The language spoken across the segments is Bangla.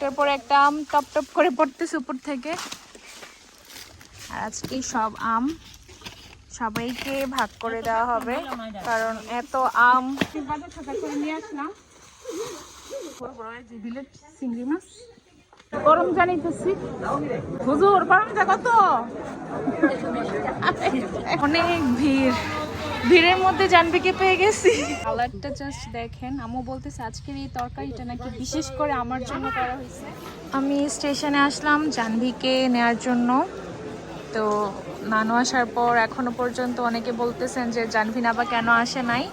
তারপর একটা আম টপ টপ করে পড়তেছে উপর থেকে। আর আজকে সব আম সবাইকে ভাগ করে দেওয়া হবে, কারণ এত আম। গরম জানিতেছি। হুজুর গরম যা কত? অনেক ভিড়। ভিড়ের মধ্যে জানবিকে পেয়ে গেছি। কালারটা জাস্ট দেখেন। আমু বলতেছে আজকের এই তরকারিটা নাকি বিশেষ করে আমার জন্য করা হয়েছে। আমি স্টেশনে আসলাম জাহ্নবীকে নেয়ার জন্য। তো নানু আসার পর এখনও পর্যন্ত অনেকে বলতেছেন যে জাহ্নবী নাবা কেন আসে নাই।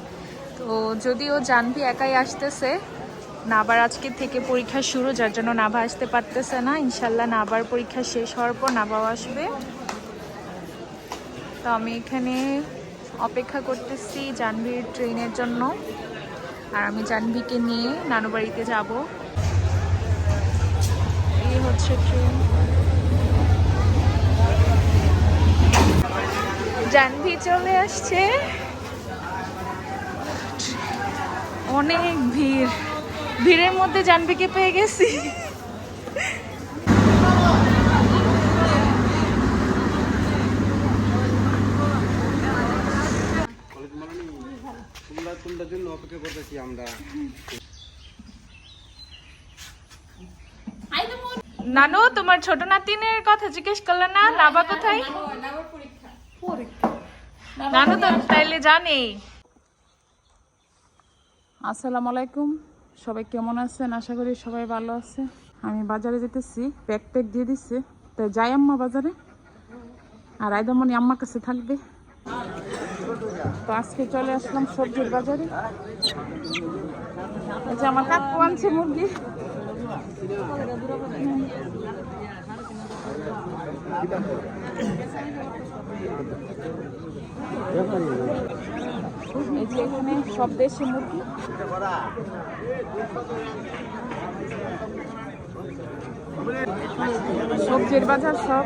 তো যদিও জাহ্নবী একাই আসতেছে নাবার আজকে থেকে পরীক্ষা শুরু যার জন্য নাভা আসতে পারতেছে না। ইনশাল্লাহ নাবার পরীক্ষা শেষ হওয়ার পর নাবাও আসবে। তো আমি এখানে অপেক্ষা করতেছি জাহ্নবীর ট্রেনের জন্য। আর আমি জাহ্নবীকে নিয়ে নানু বাড়িতে যাব। এই হচ্ছে ট্রেন। জাহ্নবী চলে আসছে। অনেক ভিড়। ভিড়ের মধ্যে জাহ্নবীকে পেয়ে গেছি। তোমরা তোমরা জন্য অপেক্ষা করতেছি আমরা। নানু তোমার ছোট নাতিনের কথা জিজ্ঞেস করলে না? নাবা কোথায়? নানু তো তাইলে জানে। আসসালামু আলাইকুম। সবাই কেমন আছেন? আশা করি সবাই ভালো আছে। আমি বাজারে যেতেছি প্যাক প্যাক দিয়ে দিচ্ছে তাই যাই আম্মা বাজারে। আর আইদামনি আম্মার কাছে থাকবে। তো আজকে চলে আসলাম সবজির বাজারে। যে আমার কাকু আনছে মুরগি। এখানে সব দেশি মুরগি। সবজির বাজার সব।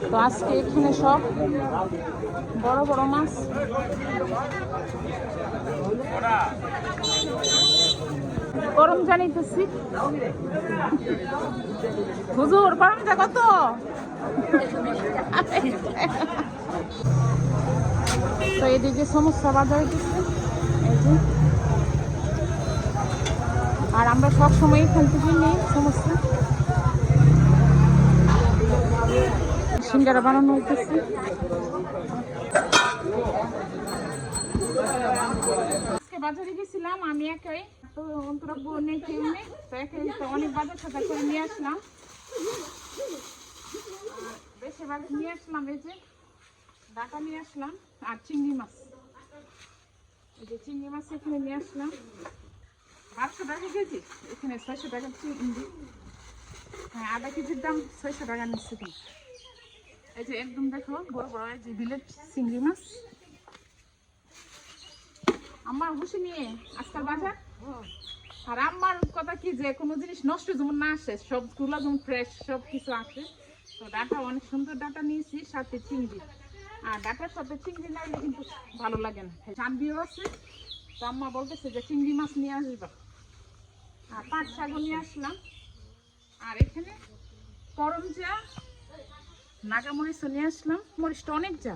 তো আজকে এখানে সব বড় বড় মাছ। গরম জানিতেছি। হুজুর, গরমটা কত? তো এদিকে সমস্যা বাজার আর আমরা সব সময় এখান থেকে নিই, সমস্যা। সিঙ্গারা বানানো হইতেছে। বাজারে গেছিলাম আমি একাই। তো অন্তরা বোন নেই, কেউ নেই। তো একাই তো অনেক বাজার সাজার করে নিয়ে আসলাম। বেশি বাজার নিয়ে আসলাম, এই যে ডাটা নিয়ে আসলাম আর চিংড়ি মাছ। এই যে চিংড়ি মাছ এখানে নিয়ে আসলাম। আটশো টাকা কেজি, এখানে ছয়শো টাকা চিংড়ি। হ্যাঁ আধা কেজির দাম ছয়শো টাকা নিচ্ছে কিন্তু। যে একদম দেখো, বড় বড় যে বিলেট চিংড়ি মাছ। আমার খুশি নিয়ে আজকাল বাজার। আর আমার কথা কি যে, কোনো জিনিস নষ্ট যেমন না আসে, সবগুলো যেমন ফ্রেশ সব কিছু আসে তো ডাটা অনেক সুন্দর ডাটা নিয়েছি, সাথে চিংড়ি। আর ডাটার সাথে চিংড়ি না কিন্তু ভালো লাগে না। চান্দিও আছে, তো আম্মা বলতেছে যে চিংড়ি মাছ নিয়ে আসবা। আর পাট শাকও নিয়ে আসলাম। আর এখানে করম যা নাগা মরিচ নিয়ে আসলাম, মরিচটা অনেক যা।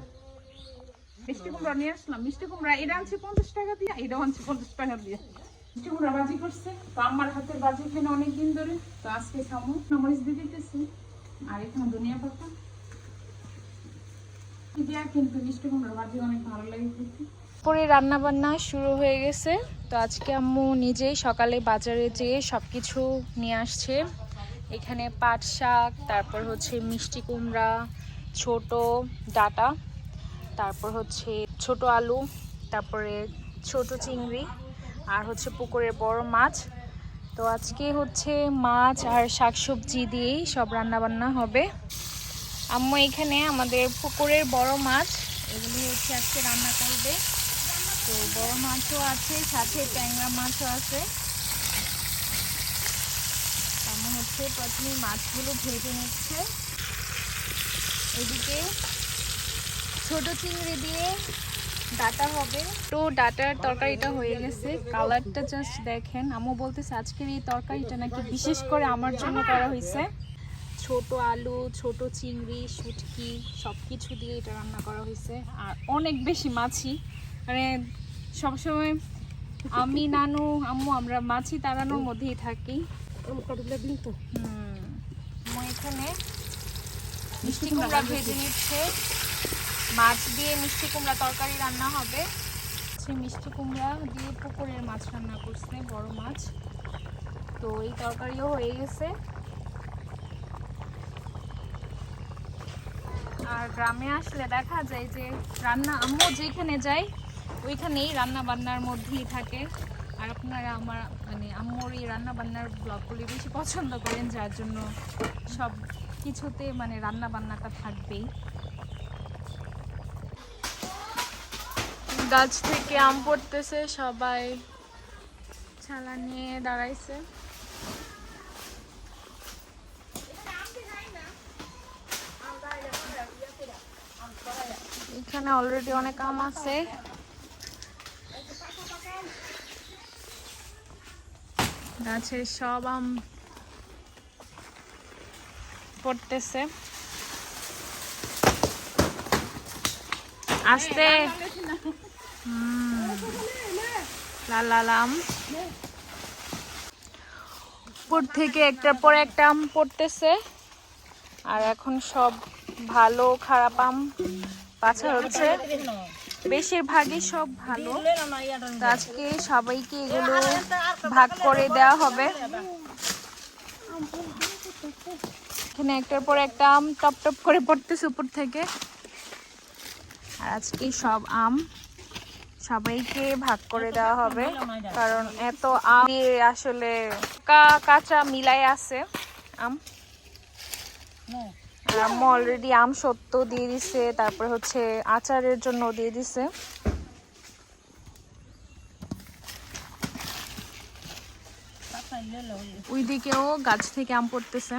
মিষ্টি কুমড়া নিয়ে আসলাম, মিষ্টি কুমড়া এটা আনছি পঞ্চাশ টাকা দিয়ে এটা আনছি পঞ্চাশ টাকা দিয়ে। মিষ্টি কুমড়া বাজি করছে, তো আমার হাতের বাজি ধরে, তো আজকে খামো। মরিচ দিয়ে দিতেছি, আর এখানে পাতা। কিন্তু পরে রান্না বান্না শুরু হয়ে গেছে, তো আজকে আম্মু নিজেই সকালে বাজারে যেয়ে সব কিছু নিয়ে আসছে। এখানে পাট শাক, তারপর হচ্ছে মিষ্টি কুমড়া, ছোট ডাটা, তারপর হচ্ছে ছোট আলু, তারপরে ছোট চিংড়ি, আর হচ্ছে পুকুরের বড় মাছ। তো আজকে হচ্ছে মাছ আর শাকসবজি দিয়েই সব রান্নাবান্না হবে। আম্মু এখানে আমাদের পুকুরের বড় মাছ, এগুলি হচ্ছে আজকে রান্না করবে। তো বড় মাছও আছে, সাথে ট্যাংরা মাছও আছে। হচ্ছে প্রথমে মাছগুলো ভেজে নিচ্ছে। এদিকে ছোট চিংড়ি দিয়ে ডাটা হবে। তো ডাটার তরকারিটা হয়ে গেছে। কালারটা জাস্ট দেখেন। আম্মু বলতেছে, আজকের এই তরকারিটা নাকি বিশেষ করে আমার জন্য করা হয়েছে। ছোট আলু, ছোট চিংড়ি, শুটকি সব কিছু দিয়ে এটা রান্না করা হয়েছে। আর অনেক বেশি মাছি। মানে সবসময় আমি, নানু, আম্মু, আমরা মাছি তাড়ানোর মধ্যেই থাকি। মাছ দিয়ে মিষ্টি কুমড়া তরকারি রান্না হবে। হচ্ছে মিষ্টি কুমড়া দিয়ে পুকুরের মাছ রান্না করছে, বড় মাছ। তো এই তরকারিও হয়ে গেছে। আর গ্রামে আসলে দেখা যায় যে রান্না আম্মু যেখানে যায়, ওইখানেই রান্না বান্নার মধ্যেই থাকে। আর আপনারা আমার মানে আম্মুর এই রান্না বান্নার ব্লগগুলি বেশি পছন্দ করেন, যার জন্য সব কিছুতে মানে রান্না বান্নাটা থাকবেই। গাছ থেকে আম পড়তেছে, সবাই ছালা নিয়ে দাঁড়াইছে। এখানে অলরেডি অনেক আম আছে। গাছের সব আম পড়তেছে। আস্তে। লাল আম। উপর থেকে একটার পর একটা আম পড়তেছে। আর এখন সব ভালো খারাপ আম পাছা হচ্ছে। বেশিরভাগই সব ভালো। আজকে সবাইকে এগুলো ভাগ করে দেওয়া হবে। এখানে একটার পর একটা আম টপ টপ করে পড়তেছে উপর থেকে। আর আজকে সব আম সবাইকে ভাগ করে দেওয়া হবে। কারণ এত আম আসলে কাঁচা মিলাই আছে আম। আম্মু অলরেডি আম সত্য দিয়ে দিছে, তারপরে হচ্ছে আচারের জন্য দিয়ে দিছে। ওইদিকেও গাছ থেকে আম পড়তেছে।